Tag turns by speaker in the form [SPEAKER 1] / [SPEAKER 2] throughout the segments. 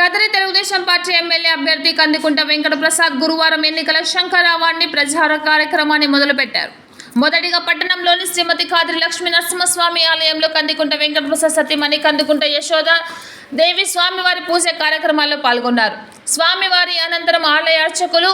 [SPEAKER 1] Kadiri Telugu Desam party MLA అభ్యర్థి కందికుంట వెంకట ప్రసాద్ గురువారం ఎన్నికల శంకరావాణి ప్రచార కార్యక్రమాన్ని మొదలుపెట్టారు. మొదటిగా పట్టణంలోని శ్రీమతి కాదిరి లక్ష్మీ నరసింహస్వామి ఆలయంలో కందికుంట వెంకట ప్రసాద్ సతీమణి కందికుంట యశోద దేవి స్వామివారి పూజ కార్యక్రమాల్లో పాల్గొన్నారు. స్వామివారి అనంతరం ఆలయ అర్చకులు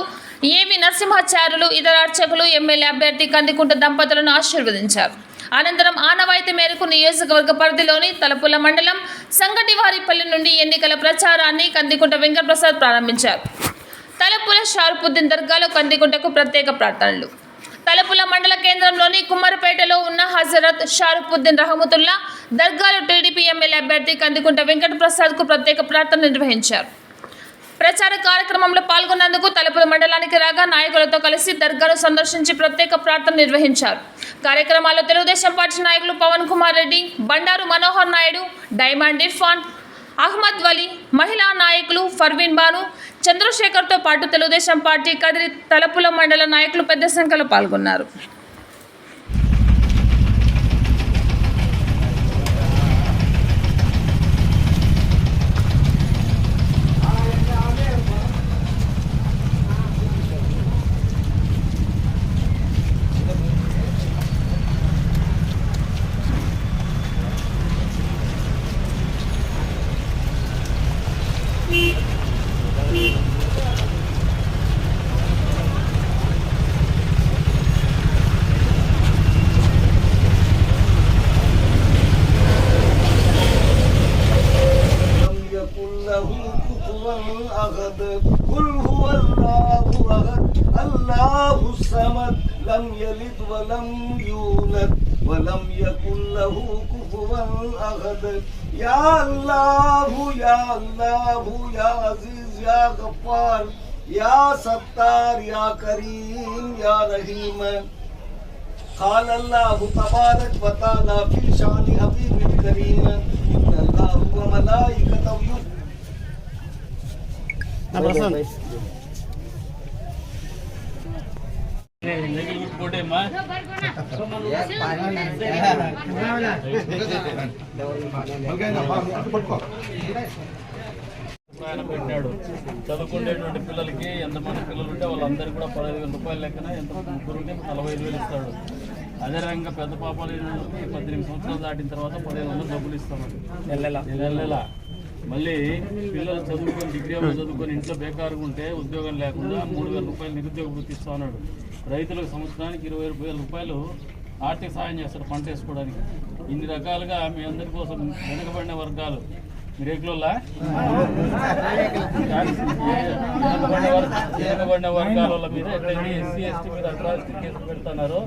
[SPEAKER 1] ఏవి నరసింహాచార్యులు ఇతర అర్చకులు ఎమ్మెల్యే అభ్యర్థి కందికుంట దంపతులను ఆశీర్వదించారు. అనంతరం ఆనవాయితీ మేరకు నియోజకవర్గ పరిధిలోని తలపుల మండలం సంగటివారిపల్లి నుండి ఎన్నికల ప్రచారాన్ని కందికుంట వెంకటప్రసాద్ ప్రారంభించారు. తలపుల షారుపుద్దీన్ దర్గాలో కందికుంటకు ప్రత్యేక ప్రార్థనలు. తలపుల మండల కేంద్రంలోని కుమ్మరిపేటలో ఉన్న హజరత్ షారుపుద్దీన్ రహమతుల్లా దర్గాలో టీడీపీ ఎమ్మెల్యే అభ్యర్థి కందికుంట వెంకటప్రసాద్కు ప్రత్యేక ప్రార్థన నిర్వహించారు. ప్రచార కార్యక్రమంలో పాల్గొన్నందుకు తలుపుల మండలానికి రాగా నాయకులతో కలిసి దర్గాను సందర్శించి ప్రత్యేక ప్రార్థన నిర్వహించారు. కార్యక్రమాల్లో తెలుగుదేశం పార్టీ నాయకులు పవన్ కుమార్ రెడ్డి బండారు మనోహర్ నాయుడు డైమండ్ ఇర్ఫాన్ అహ్మద్ వలీ మహిళా నాయకులు ఫర్వీన్ బాను చంద్రశేఖర్తో పాటు తెలుగుదేశం పార్టీ కదిరి తలపుల మండల నాయకులు పెద్ద సంఖ్యలో పాల్గొన్నారు.
[SPEAKER 2] أحد. قل هو الله أحد. الله الصمد لم يلد ولم يولد. वलम यकुल्लहु कुफुवन अहद या अल्लाह या अल्लाह या अज़ीज़ या गफ्फार या सत्तार या करीम या रहीम قال الله تبارك وتعالى في شان حبيب الكريم ان الله وملائكته
[SPEAKER 3] يؤمنون ఆయన పెట్టాడు. చదువుకునేటువంటి పిల్లలకి ఎంతమంది పిల్లలు ఉంటే వాళ్ళందరికీ కూడా పదహైదు వేల రూపాయల లెక్కన ఎంత ముగ్గురు ఉంటే నలభై ఐదు వేలు ఇస్తాడు. అదే రకంగా పెద్ద పాపాలు పద్దెనిమిది సంవత్సరాలు దాటిన తర్వాత పదిహేను వందలు డబ్బులు ఇస్తామని నెల నెల. మళ్ళీ పిల్లలు చదువుకొని డిగ్రీ చదువుకొని ఇంట్లో బేకారుగా ఉంటే ఉద్యోగం లేకుండా మూడు వేల రూపాయలు నిరుద్యోగ వృత్తి ఇస్తా ఉన్నాడు రైతులకు సంవత్సరానికి ఇరవై వేల రూపాయలు ఆర్థిక సహాయం చేస్తాడు పంట వేసుకోవడానికి. ఇన్ని రకాలుగా మీ అందరి కోసం వెనుకబడిన వర్గాలు. మీరు వెనుకబడిన వర్గాల మీద ఎట్లయితే ఎస్సీ ఎస్టీ మీద అట్రాసిటీ కేసులు పెడుతున్నారు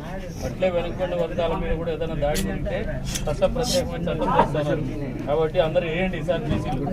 [SPEAKER 3] అట్లే వెనుకబడిన వర్గాల మీద కూడా ఏదైనా దాడి ఉంటే చట్ట ప్రత్యేకమైన చట్టం చేస్తున్నారు. కాబట్టి అందరూ వేయండి సార్ బీసీలు